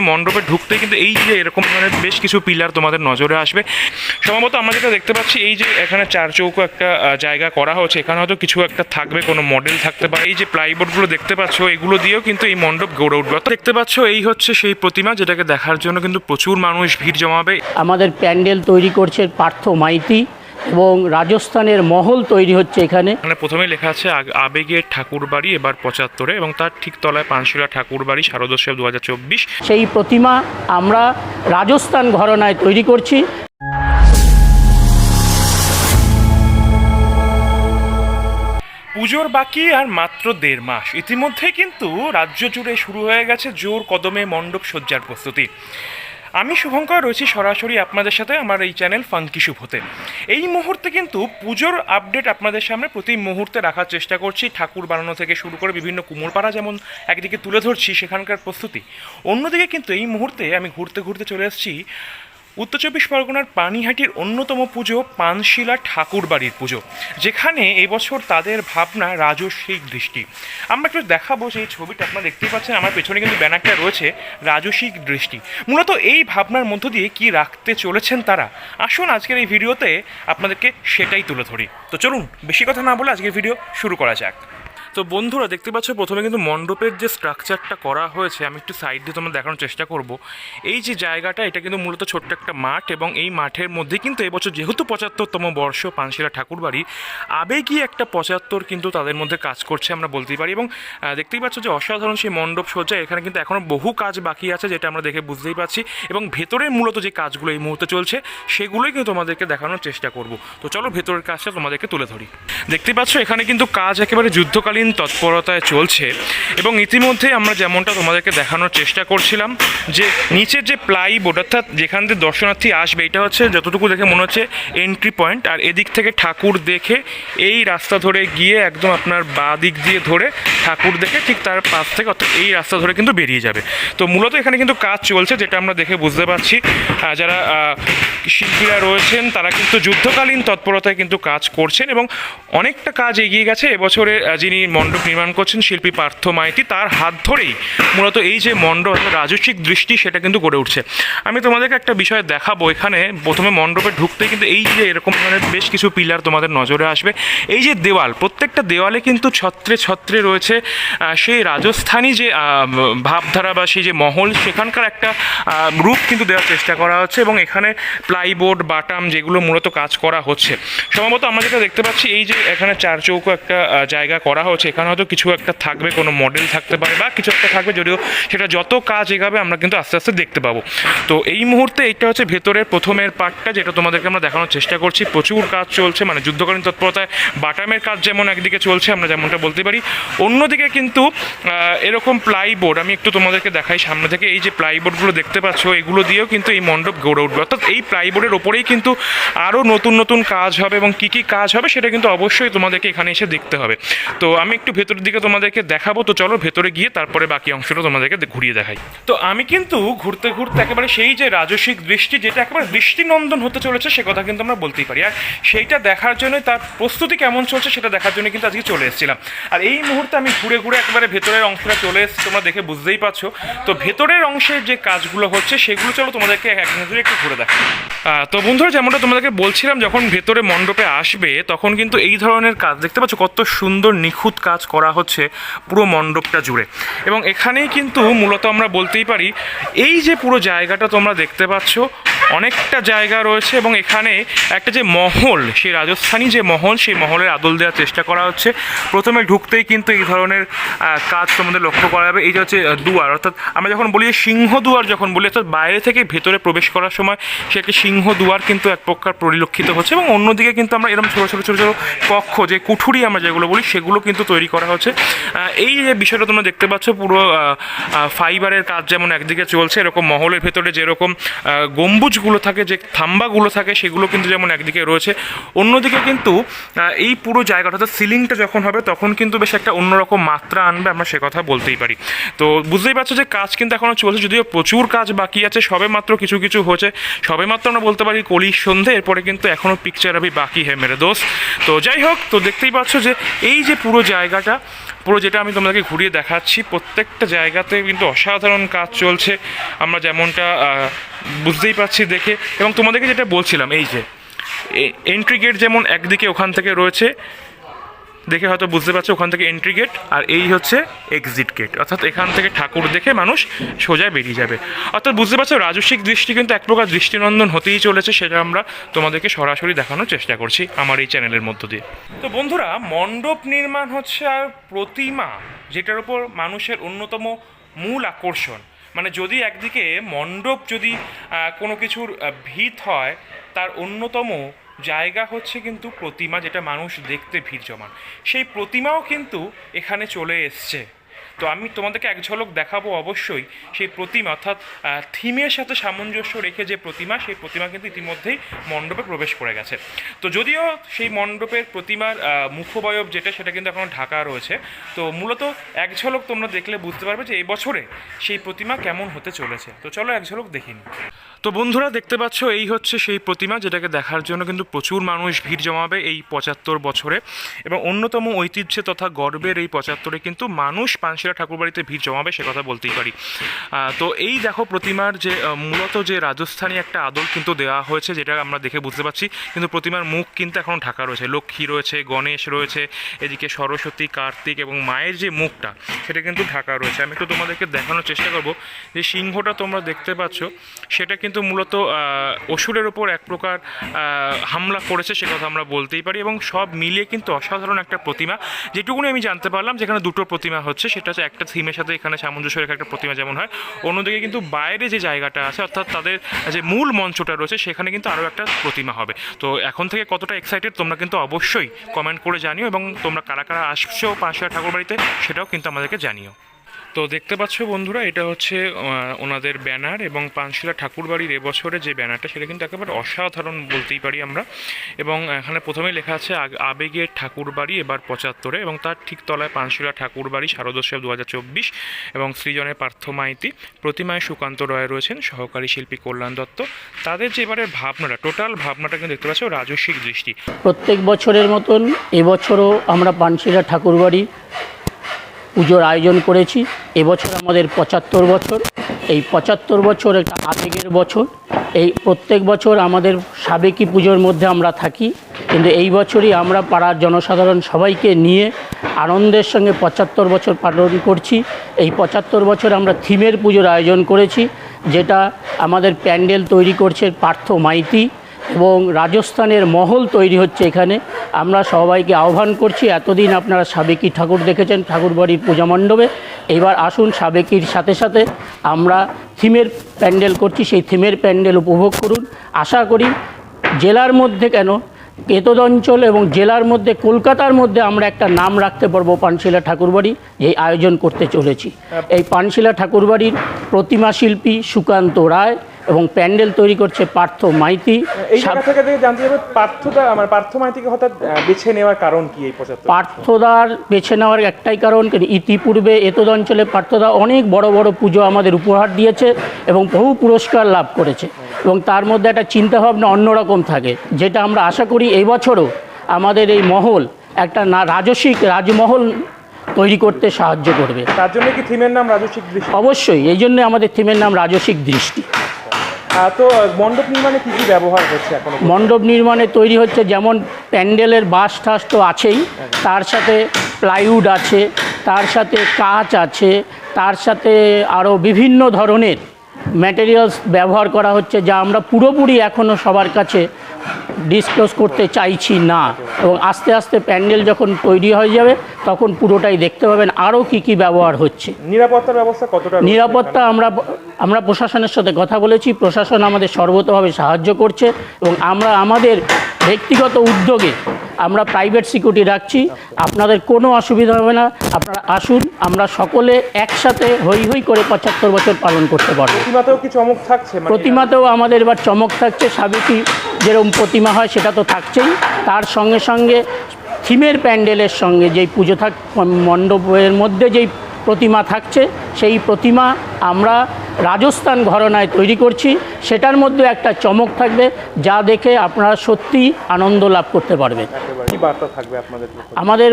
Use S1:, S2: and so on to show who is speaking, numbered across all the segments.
S1: মণ্ডপে ঢুকতে কিন্তু এই যে এরকম ধরনের বেশ কিছু পিলার তোমাদের নজরে আসবে। সম্ভবত আমরা যেটা দেখতে পাচ্ছি, এই যে এখানে চার চৌকো একটা জায়গা করা হচ্ছে। এখানে হয়তো কিছু একটা থাকবে, কোনো মডেল থাকতে পারে। এই যে প্লাইবোর্ডগুলো দেখতে পাচ্ছ, এগুলো দিয়েও কিন্তু এই মণ্ডপ গড়ে উঠবে। দেখতে পাচ্ছ, এই হচ্ছে সেই প্রতিমা, যেটাকে দেখার জন্য কিন্তু প্রচুর মানুষ ভিড় জমাবে।
S2: আমাদের প্যান্ডেল তৈরি করছে পার্থ মাইতি। এবং রাজস্থানের মহল তৈরি হচ্ছে এখানে।
S1: এখানে প্রথমে লেখা আছে আবেগের ঠাকুর বাড়ি এবার পঁচাত্তরে এবং তার ঠিক তলায় পানশিলা ঠাকুর বাড়ি শারদোৎসব দু হাজার চব্বিশ।
S2: সেই প্রতিমা আমরা রাজস্থান ঘরনায় তৈরি করছি।
S1: পুজোর বাকি আর মাত্র দেড় মাস। ইতিমধ্যে কিন্তু রাজ্য জুড়ে শুরু হয়ে গেছে জোর কদমে মণ্ডপ সজ্জার প্রস্তুতি। আমি শুভঙ্কর রয়েছি সরাসরি আপনাদের সাথে আমার এই চ্যানেল ফাঙ্কি শুভতে। এই মুহূর্তে কিন্তু পুজোর আপডেট আপনাদের সামনে প্রতি মুহূর্তে রাখার চেষ্টা করছি। ঠাকুর বানানো থেকে শুরু করে বিভিন্ন কুমোরপাড়া যেমন একদিকে তুলে ধরছি সেখানকার প্রস্তুতি। অন্যদিকে কিন্তু এই মুহূর্তে আমি ঘুরতে ঘুরতে চলে এসেছি উত্তর চব্বিশ পরগনার পানিহাটির অন্যতম পুজো পানশিলা ঠাকুর বাড়ির পুজো, যেখানে এবছর তাদের ভাবনা রাজস্বিক দৃষ্টি। আমরা একটু দেখাবো সেই ছবিটা, আপনারা দেখতেই পাচ্ছেন আমার পেছনে কিন্তু ব্যানারটা রয়েছে, রাজস্বিক দৃষ্টি। মূলত এই ভাবনার মধ্য দিয়ে কি রাখতে চলেছেন তারা? আসুন আজকের এই ভিডিওতে আপনাদেরকে সেটাই তুলে ধরি। তো চলুন, বেশি কথা না বলে আজকের ভিডিও শুরু করা যাক। তো বন্ধুরা, দেখতে পাচ্ছ, প্রথমে কিন্তু মণ্ডপের যে স্ট্রাকচারটা করা হয়েছে, আমি একটু সাইড দিয়ে তোমার দেখানোর চেষ্টা করব। এই যে জায়গাটা, এটা কিন্তু মূলত ছোট্ট একটা মাঠ এবং এই মাঠের মধ্যে কিন্তু এবছর যেহেতু পঁচাত্তরতম বর্ষ পানশিলা ঠাকুরবাড়ি আবেগই একটা পঁচাত্তর কিন্তু তাদের মধ্যে কাজ করছে আমরা বলতেই পারি এবং দেখতেই পাচ্ছ যে অসাধারণ সেই মণ্ডপ সজ্জা, এখানে কিন্তু এখনও বহু কাজ বাকি আছে যেটা আমরা দেখে বুঝতেই পারছি এবং ভেতরের মূলত যে কাজগুলো এই মুহূর্তে চলছে, সেগুলোই কিন্তু তোমাদেরকে দেখানোর চেষ্টা করব। তো চলো ভেতরের কাজটা তোমাদেরকে তুলে ধরি। দেখতে পাচ্ছ, এখানে কিন্তু কাজ একেবারে যুদ্ধকালীন তৎপরতায় চলছে? এবং ইতিমধ্যে আমরা যেমনটা তোমাদেরকে দেখানোর চেষ্টা করছিলাম, যে নিচের যে প্লাইবোর্ড অর্থাৎ যেখান থেকে দর্শনার্থী আসবে, এটা হচ্ছে যতটুকু দেখে মনে হচ্ছে এন্ট্রি পয়েন্ট আর এদিক থেকে ঠাকুর দেখে এই রাস্তা ধরে গিয়ে একদম আপনার বাঁ দিক দিয়ে ধরে ঠাকুর দেখে ঠিক তার পাশ থেকে, অর্থাৎ এই রাস্তা ধরে কিন্তু বেরিয়ে যাবে। তো মূলত এখানে কিন্তু কাজ চলছে, যেটা আমরা দেখে বুঝতে পারছি। যারা শিল্পীরা রয়েছেন, তারা কিন্তু যুদ্ধকালীন তৎপরতায় কিন্তু কাজ করছেন এবং অনেকটা কাজ এগিয়ে গেছে। এবছরে যিনি মণ্ডপ নির্মাণ করছেন শিল্পী পার্থ মাইতি। তার হাত ধরেই মূলত এই যে মণ্ডপ রাজস্বিক দৃষ্টি, সেটা কিন্তু গড়ে উঠছে। আমি তোমাদেরকে একটা বিষয় দেখাবো এখানে। প্রথমে মণ্ডপে ঢুকতে কিন্তু এই যে এরকম ধরনের বেশ কিছু পিলার তোমাদের নজরে আসবে। এই যে দেওয়াল, প্রত্যেকটা দেওয়ালে কিন্তু ছত্রে ছত্রে রয়েছে সেই রাজস্থানী যে ভাবধারা বা সেই যে মহল, সেখানকার একটা রূপ কিন্তু দেওয়ার চেষ্টা করা হচ্ছে এবং এখানে প্লাইবোর্ড, বাটাম যেগুলো মূলত কাজ করা হচ্ছে। সম্ভবত আমরা যেটা দেখতে পাচ্ছি, এই যে এখানে চার চৌকো একটা জায়গা করা হচ্ছে। এখানে হয়তো কিছু একটা থাকবে, কোনো মডেল থাকতে পারে বা কিছু একটা থাকবে যদিও সেটা যত কাজ এগাবে আমরা কিন্তু আস্তে আস্তে দেখতে পাবো। তো এই মুহূর্তে এইটা হচ্ছে ভেতরের প্রথমের পার্টটা যেটা তোমাদেরকে আমরা দেখানোর চেষ্টা করছি। প্রচুর কাজ চলছে মানে যুদ্ধকালীন তৎপরতায় বাটামের কাজ যেমন একদিকে চলছে, আমরা যেমনটা বলতে পারি। অন্যদিকে কিন্তু এরকম প্লাইবোর্ড আমি একটু তোমাদেরকে দেখাই সামনে থেকে, এই যে প্লাইবোর্ডগুলো দেখতে পাচ্ছ, এগুলো দিয়েও কিন্তু এই মণ্ডপ গড়ে উঠবে। অর্থাৎ এই প্লাইবোর্ডের ওপরেই কিন্তু আরও নতুন নতুন কাজ হবে এবং কী কী কাজ হবে সেটা কিন্তু অবশ্যই তোমাদেরকে এখানে এসে দেখতে হবে। তো আমি একটু ভেতরের দিকে তোমাদেরকে দেখাবো, তো চলো ভেতরে গিয়ে তারপরে বাকি অংশটা তোমাদেরকে ঘুরিয়ে দেখাই। তো আমি কিন্তু ঘুরতে ঘুরতে একেবারে সেই যে রাজস্বিক দৃষ্টি, যেটা একেবারে দৃষ্টিনন্দন হতে চলেছে, সে কথা কিন্তু আমরা বলতেই পারি। আর সেইটা দেখার জন্য তার প্রস্তুতি কেমন চলছে সেটা দেখার জন্য কিন্তু আজকে চলে এসেছিলাম। আর এই মুহূর্তে আমি ঘুরে ঘুরে একেবারে ভেতরের অংশটা চলে এসেছি, তোমরা দেখে বুঝতেই পারছ। তো ভেতরের অংশের যে কাজগুলো হচ্ছে, সেগুলো চলো তোমাদেরকে এক নজরে একটু ঘুরে দেখা তো বন্ধুরা, যেমনটা তোমাদেরকে বলছিলাম, যখন ভেতরে মণ্ডপে আসবে, তখন কিন্তু এই ধরনের কাজ দেখতে পাচ্ছ, কত সুন্দর নিখুঁত কাজ করা হচ্ছে পুরো মণ্ডপটা জুড়ে। এবং এখানেই কিন্তু মূলত আমরা বলতেই পারি, এই যে পুরো জায়গাটা তোমরা দেখতে পাচ্ছ, অনেকটা জায়গা রয়েছে এবং এখানে একটা যে মহল, সেই রাজস্থানী যে মহল, সেই মহলের আদল দেওয়ার চেষ্টা করা হচ্ছে। প্রথমে ঢুকতেই কিন্তু এই ধরনের কাজ তোমাদের লক্ষ্য করা যাবে। এই যে হচ্ছে দুয়ার, অর্থাৎ আমরা যখন বলি যে সিংহ দুয়ার যখন বলি, অর্থাৎ বাইরে থেকে ভেতরে প্রবেশ করার সময় সে একটি সিংহ দুয়ার কিন্তু এক প্রকার পরিলক্ষিত হচ্ছে এবং অন্যদিকে কিন্তু আমরা এরকম ছোটো ছোটো ছোটো ছোটো কক্ষ, যে কুঠুরি আমরা যেগুলো বলি, সেগুলো কিন্তু তৈরি করা হচ্ছে। এই যে বিষয়টা তোমরা দেখতে পাচ্ছ, পুরো ফাইবারের কাজ যেমন একদিকে চলছে, এরকম মহলের ভেতরে যেরকম গম্বুজগুলো থাকে, যে থাম্বাগুলো থাকে, সেগুলো কিন্তু যেমন একদিকে রয়েছে। অন্যদিকে কিন্তু এই পুরো জায়গাটা, অর্থাৎ সিলিংটা যখন হবে, তখন কিন্তু বেশ একটা অন্যরকম মাত্রা আনবে, আমরা সে কথা বলতেই পারি। তো বুঝতেই পারছ যে কাজ কিন্তু এখনও চলছে, যদিও প্রচুর কাজ বাকি আছে সবে মাত্র কিছু কিছু হয়েছে। সবে মাত্র আমরা বলতে পারি কলির সন্ধে, এরপরে কিন্তু এখনও পিকচার আবি বাকি হে মেরে দোস্ত। তো যাই হোক, তো দেখতেই পাচ্ছ যে, এই যে পুরো জায়গাটা। পুরো যেটা আমি তোমাদেরকে ঘুরিয়ে দেখাচ্ছি, প্রত্যেকটা জায়গাতে কিন্তু অসাধারণ কাজ চলছে। আমরা যেমনটা বুঝতেই পারছি দেখে। এবং তোমাদেরকে যেটা বলছিলাম, এই যে এন্ট্রি গেট যেমন একদিকে ওখান থেকে রয়েছে দেখে হয়তো বুঝতে পারছ ওখান থেকে এন্ট্রি গেট আর এই হচ্ছে এক্সিট গেট অর্থাৎ এখান থেকে ঠাকুর দেখে মানুষ সোজা বেরিয়ে যাবে। অর্থাৎ বুঝতে পারছ, রাজস্বিক দৃষ্টি কিন্তু এক প্রকার দৃষ্টিনন্দন হতেই চলেছে, সেটা আমরা তোমাদেরকে সরাসরি দেখানোর চেষ্টা করছি আমার এই চ্যানেলের মধ্য দিয়ে। তো বন্ধুরা, মণ্ডপ নির্মাণ হচ্ছে আর প্রতিমা, যেটার উপর মানুষের অন্যতম মূল আকর্ষণ। মানে যদি একদিকে মণ্ডপ যদি কোনো কিছুর ভিত হয়, তার অন্যতম জায়গা হচ্ছে কিন্তু প্রতিমা যেটা মানুষ দেখতে ভিড় জমান। সেই প্রতিমাও কিন্তু এখানে চলে এসছে। তো আমি তোমাদেরকে এক ঝলক দেখাবো অবশ্যই সেই প্রতিমা, অর্থাৎ থিমের সাথে সামঞ্জস্য রেখে যে প্রতিমা, সেই প্রতিমা কিন্তু ইতিমধ্যেই মণ্ডপে প্রবেশ করে গেছে। তো যদিও সেই মণ্ডপের প্রতিমার মুখবয়ব যেটা, সেটা কিন্তু এখনও ঢাকা রয়েছে। তো মূলত এক ঝলক তোমরা দেখলে বুঝতে পারবে যে এই বছরে সেই প্রতিমা কেমন হতে চলেছে। তো চলো এক ঝলক দেখিনি তো বন্ধুরা, দেখতে পাচ্ছ, এই হচ্ছে সেই প্রতিমা যেটাকে দেখার জন্য কিন্তু প্রচুর মানুষ ভিড় জমাবে এই পঁচাত্তর বছরে। এবং অন্যতম ঐতিহ্যে তথা গর্বের এই পঁচাত্তরে কিন্তু মানুষ পানশিরা ঠাকুরবাড়িতে ভিড় জমাবে, সে কথা বলতেই পারি। তো এই দেখো প্রতিমার যে মূলত যে রাজস্থানী একটা আদল কিন্তু দেওয়া হয়েছে, যেটা আমরা দেখে বুঝতে পারছি। কিন্তু প্রতিমার মুখ কিন্তু এখন ঢাকা রয়েছে। লক্ষ্মী রয়েছে, গণেশ রয়েছে, এদিকে সরস্বতী, কার্তিক এবং মায়ের যে মুখটা, সেটা কিন্তু ঢাকা রয়েছে। আমি একটু তোমাদেরকে দেখানোর চেষ্টা করব। যে সিংহটা তোমরা দেখতে পাচ্ছ, সেটা কিন্তু মূলত অসুরের ওপর এক প্রকার হামলা করেছে, সে কথা আমরা বলতেই পারি। এবং সব মিলিয়ে কিন্তু অসাধারণ একটা প্রতিমা। যেটুকুনি আমি জানতে পারলাম, যেখানে দুটো প্রতিমা হচ্ছে, সেটা হচ্ছে একটা থিমের সাথে এখানে সামঞ্জস্য রেখে একটা প্রতিমা যেমন হয়, অন্যদিকে কিন্তু বাইরে যে জায়গাটা আছে, অর্থাৎ তাদের যে মূল মঞ্চটা রয়েছে, সেখানে কিন্তু আরও একটা প্রতিমা হবে। তো এখন থেকে কতটা এক্সাইটেড তোমরা কিন্তু অবশ্যই কমেন্ট করে জানিও এবং তোমরা কারা কারা আসছো পাঁচশো ঠাকুর বাড়িতে সেটাও কিন্তু আমাদেরকে জানিও। তো দেখতে পাচ্ছ বন্ধুরা, এটা হচ্ছে ওনাদের ব্যানার এবং পানশিলা ঠাকুরবাড়ির এবছরে যে ব্যানারটা, সেটা কিন্তু একেবারে অসাধারণ বলতেই পারি আমরা। এবং এখানে প্রথমেই লেখা আছে আবেগের ঠাকুরবাড়ি এবার পঁচাত্তরে এবং তার ঠিক তলায় পানশিলা ঠাকুরবাড়ি শারদোৎসব দু হাজার চব্বিশ এবং সৃজনের পার্থ মাইতি, প্রতিমায় সুকান্ত রয় রয়েছেন, সহকারী শিল্পী কল্যাণ দত্ত। তাদের যে এবারের ভাবনাটা, টোটাল ভাবনাটা কিন্তু দেখতে পাচ্ছ রাজস্বিক দৃষ্টি।
S2: প্রত্যেক বছরের মতন এবছরও আমরা পানশিরা ঠাকুরবাড়ি পুজোর আয়োজন করেছি। এবছর আমাদের পঁচাত্তর বছর। এই পঁচাত্তর বছর একটা আবেগের বছর। এই প্রত্যেক বছর আমাদের সাবেকি পুজোর মধ্যে আমরা থাকি। কিন্তু এই বছরই আমরা পাড়ার জনসাধারণ সবাইকে নিয়ে আনন্দের সঙ্গে পঁচাত্তর বছর পালন করছি। এই পঁচাত্তর বছর আমরা থিমের পুজোর আয়োজন করেছি। যেটা আমাদের প্যান্ডেল তৈরি করছে পার্থ মাইতি। এবং রাজস্থানের মহল তৈরি হচ্ছে এখানে। আমরা সবাইকে আহ্বান করছি, এতদিন আপনারা সাবেকি ঠাকুর দেখেছেন, ঠাকুরবাড়ির পূজা মণ্ডপে। এবার আসুন সাবেকির সাথে সাথে আমরা থিমের প্যান্ডেল করছি, সেই থিমের প্যান্ডেল উপভোগ করুন। আশা করি জেলার মধ্যে কেন কেতদ অঞ্চল এবং জেলার মধ্যে কলকাতার মধ্যে আমরা একটা নাম রাখতে পারব, পানশিলা ঠাকুরবাড়ি এই আয়োজন করতে চলেছি। এই পানশিলা ঠাকুরবাড়ির প্রতিমা শিল্পী সুকান্ত রায় এবং প্যান্ডেল তৈরি করছে পার্থ মাইতি।
S3: এই জায়গা থেকে থেকে জানতে চাইব পার্থদা আমার পার্থ মাইতিকে হঠাৎ বেছে নেওয়ার কারণ কি এই পঁচাত্তর
S2: পার্থদার বেছে নেওয়ার একটাই কারণ ইতিপূর্বে এতদ অঞ্চলে পার্থদা অনেক বড় বড় পুজো আমাদের উপহার দিয়েছে এবং বহু পুরস্কার লাভ করেছে। এবং তার মধ্যে একটা চিন্তাভাবনা অন্যরকম থাকে যেটা আমরা আশা করি এই বছরও আমাদের এই মহল একটা না রাজসিক রাজমহল তৈরি করতে সাহায্য করবে।
S3: তার জন্য কি থিমের নাম রাজস্বিক দৃশ্য
S2: অবশ্যই এই জন্য আমাদের থিমের নাম রাজসিক দৃষ্টি।
S3: তো মণ্ডপ নির্মাণে কী কী ব্যবহার হচ্ছে এখন
S2: মণ্ডপ নির্মাণে তৈরি হচ্ছে যেমন প্যান্ডেলের বাঁশ টাস তো আছেই তার সাথে প্লাইউড আছে তার সাথে কাঁচ আছে তার সাথে আরও বিভিন্ন ধরনের ম্যাটেরিয়ালস ব্যবহার করা হচ্ছে যা আমরা পুরোপুরি এখনও সবার কাছে ডিসক্লোজ করতে চাইছি না। এবং আস্তে আস্তে প্যান্ডেল যখন তৈরি হয়ে যাবে তখন পুরোটাই দেখতে পাবেন আরও কী কী ব্যবহার হচ্ছে।
S3: নিরাপত্তার ব্যবস্থা কতটা
S2: নিরাপত্তা আমরা আমরা প্রশাসনের সাথে কথা বলেছি প্রশাসন আমাদের সর্বতভাবে সাহায্য করছে এবং আমরা আমাদের ব্যক্তিগত উদ্যোগে আমরা প্রাইভেট সিকিউরিটি রাখছি। আপনাদের কোনো অসুবিধা হবে না আপনারা আসুন আমরা সকলে একসাথে হই হই করে পঁচাত্তর বছর পালন করতে পারব।
S3: প্রতিমাতেও কি চমক থাকছে? মানে
S2: প্রতিমাতেও আমাদের এবার চমক থাকছে সাবেকি যেরকম প্রতিমা হয় সেটা তো থাকছেই। তার সঙ্গে সঙ্গে থিমের প্যান্ডেলের সঙ্গে যেই পুজো থাক মণ্ডপের মধ্যে যেই প্রতিমা থাকছে সেই প্রতিমা আমরা রাজস্থান ঘরনায় তৈরি করছি। সেটার মধ্যে একটা চমক থাকবে যা দেখে আপনারা সত্যি আনন্দ লাভ করতে পারবেন? আমাদের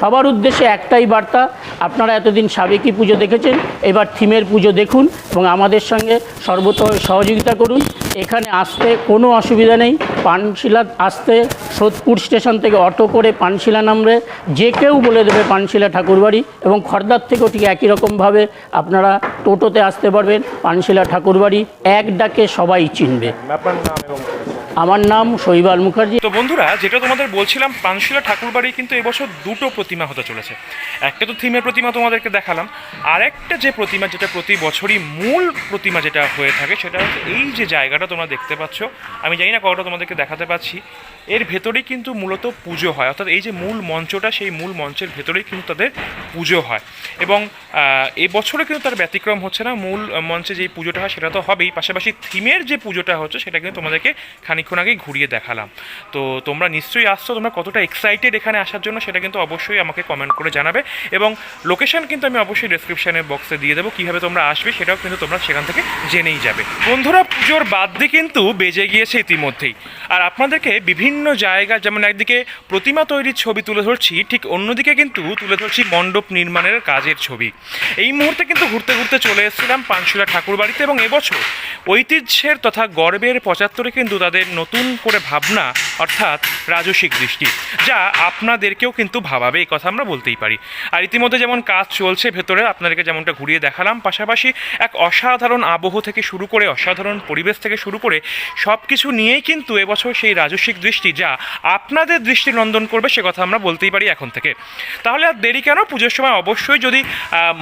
S2: সবার উদ্দেশ্যে একটাই বার্তা আপনারা এতদিন সাবেকি পুজো দেখেছেন এবার থিমের পুজো দেখুন এবং আমাদের সঙ্গে সর্বত সহযোগিতা করুন। এখানে আসতে কোনো অসুবিধা নেই। পানশিলা আসতে সোদপুর স্টেশন থেকে অটো করে পানশিলা নামবে। যে কেউ বলে দেবে পানশিলা ঠাকুরবাড়ি এবং খর্দার থেকেও ঠিক একই রকমভাবে আপনারা টোটোতে আসতে পারবেন। পানশিলা ঠাকুরবাড়ি, এক ডাকে সবাই চিনবে। আমার নাম শৈবাল মুখার্জি।
S1: তো বন্ধুরা, যেটা তোমাদের বলছিলাম, পানশিলা ঠাকুরবাড়ি কিন্তু এবছর দুটো প্রতিমা হতে চলেছে। একটা তো থিমের প্রতিমা তোমাদেরকে দেখালাম, আর একটা যে প্রতিমা যেটা প্রতি বছরই মূল প্রতিমা যেটা হয়ে থাকে, সেটা হচ্ছে এই যে জায়গাটা তোমরা দেখতে পাচ্ছ, আমি জানি না কতটা তোমাদেরকে দেখাতে পাচ্ছি এর ভেতরেই কিন্তু মূলত পুজো হয়। অর্থাৎ এই যে মূল মঞ্চটা সেই মূল মঞ্চের ভেতরেই কিন্তু তাদের পুজো হয়। এবং আহ, এই বছরে কিন্তু তার ব্যতিক্রম হচ্ছে না। মূল মঞ্চে যেই পুজোটা হয় সেটা তো হবেই। পাশাপাশি থিমের যে পুজোটা হচ্ছে সেটা কিন্তু তোমাদেরকে খানিক্ষণ আগেই ঘুরিয়ে দেখালাম। তো তোমরা নিশ্চয়ই আসছো তোমরা কতটা এক্সাইটেড এখানে আসার জন্য সেটা কিন্তু অবশ্যই আমাকে কমেন্ট করে জানাবে। এবং লোকেশন কিন্তু আমি অবশ্যই ডেসক্রিপশনের বক্সে দিয়ে দেবো। কীভাবে তোমরা আসবে সেটাও কিন্তু তোমরা সেখান থেকে জেনেই যাবে। বন্ধুরা পুজোর বাদ দিয়ে কিন্তু বেজে গিয়েছে ইতিমধ্যেই। আর আপনাদেরকে বিভিন্ন জায়গা, যেমন একদিকে প্রতিমা তৈরির ছবি তুলে ধরছি, ঠিক অন্যদিকে কিন্তু তুলে ধরছি মণ্ডপ নির্মাণের কাজের ছবি। এই মুহূর্তে কিন্তু ঘুরতে ঘুরতে চলে এসেছিলাম পানশিলা ঠাকুর বাড়িতে এবং এবছর ঐতিহ্যের তথা গর্বের পঁচাত্তরে কিন্তু তাদের নতুন করে ভাবনা, অর্থাৎ রাজসিক দৃষ্টি, যা আপনাদেরকেও কিন্তু ভাবাবে, এই কথা আমরা বলতেই পারি। আর ইতিমধ্যে যেমন কাজ চলছে ভেতরে, আপনাদেরকে যেমনটা ঘুরিয়ে দেখালাম, পাশাপাশি এক অসাধারণ আবহ থেকে শুরু করে, অসাধারণ পরিবেশ থেকে শুরু করে সব কিছু নিয়েই কিন্তু এবছর সেই রাজস্বিক দৃষ্টি যা আপনাদের দৃষ্টি নন্দন করবে, সে কথা আমরা বলতেই পারি এখন থেকে। তাহলে আর দেরি কেন? পুজোর সময় অবশ্যই যদি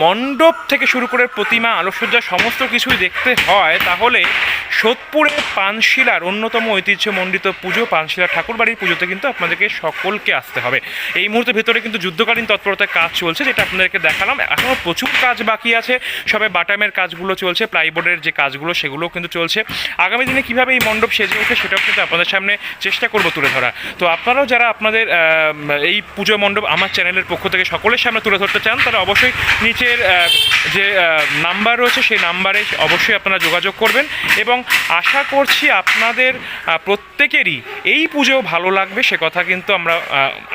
S1: মণ্ডপ থেকে শুরু করে প্রতিমা, আলোকসজ্জা, সমস্ত কিছুই দেখতে হয়, তাহলে সোদপুরে পানশিলার অন্যতম ঐতিহ্যমণ্ডিত পুজো পানশিলা ঠাকুরবাড়ির পুজোতে কিন্তু আপনাদেরকে সকলকে আসতে হবে। এই মুহূর্তে ভেতরে কিন্তু যুদ্ধকালীন তৎপরতায় কাজ চলছে, যেটা আপনাদেরকে দেখালাম। এখনও প্রচুর কাজ বাকি আছে, সবে বাটামের কাজগুলো চলছে, প্লাইবোর্ডের যে কাজগুলো, সেগুলোও কিন্তু চলছে। আগামী দিনে কীভাবে এই মণ্ডপ সেজে ওঠে সেটাও কিন্তু আপনাদের সামনে চেষ্টা করব। তুলে ধরা। তো আপনারাও যারা আপনাদের এই পুজো মণ্ডপ আমার চ্যানেলের পক্ষ থেকে সকলের সামনে তুলে ধরতে চান, তারা অবশ্যই নিচের যে নাম্বার রয়েছে সেই নাম্বারে অবশ্যই আপনারা যোগাযোগ করবেন এবং আশা করছি আপনাদের প্রত্যেকেরই এই পুজো ভালো লাগবে, সে কথা কিন্তু আমরা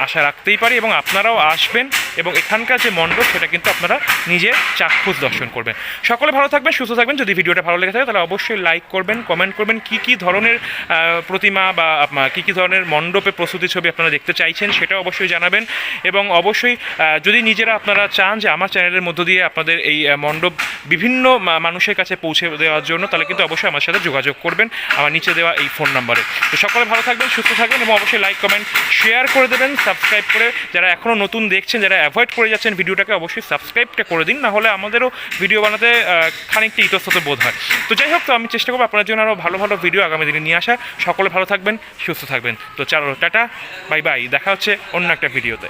S1: আশা রাখতেই পারি এবং আপনারাও আসবেন এবং এখানকার যে মণ্ডপ সেটা কিন্তু আপনারা নিজের চাক্ষুষ দর্শন করবেন। সকলে ভালো থাকবেন, সুস্থ থাকবেন, যদি ভিডিওটা ভালো লেগে থাকে তাহলে অবশ্যই লাইক করবেন কমেন্ট করবেন, কি কি ধরনের প্রতিমা বা কি কি ধরনের মণ্ডপে প্রস্তুতি ছবি আপনারা দেখতে চাইছেন, সেটা অবশ্যই জানাবেন। এবং অবশ্যই যদি নিজেরা আপনারা চান যে আমার চ্যানেলের মধ্য দিয়ে আপনাদের এই মণ্ডপ বিভিন্ন মানুষের কাছে পৌঁছে দেওয়ার জন্য, তাহলে কিন্তু অবশ্যই আমার সাথে যোগাযোগ করবেন আমার নিচে দেওয়া এই ফোন নাম্বারে। তো সকলে ভালো থাকবেন, সুস্থ থাকবেন এবং অবশ্যই লাইক, কমেন্ট, শেয়ার করে দেবেন, সাবস্ক্রাইব করে যারা এখনও নতুন দেখছেন, যারা অ্যাভয়েড করে যাচ্ছেন ভিডিওটাকে অবশ্যই সাবস্ক্রাইবটা করে দিন, না হলে আমাদেরও ভিডিও বানাতে খানিকটা ইতস্তত বোধ হয়। তো যাই হোক, তো আমি চেষ্টা করব আপনার জন্য আরও ভালো ভালো ভিডিও আগামী দিনে নিয়ে আসা সকলে ভালো থাকবেন, সুস্থ থাকবেন। তো চলো টাটা বাই বাই দেখা হচ্ছে অন্য একটা ভিডিওতে।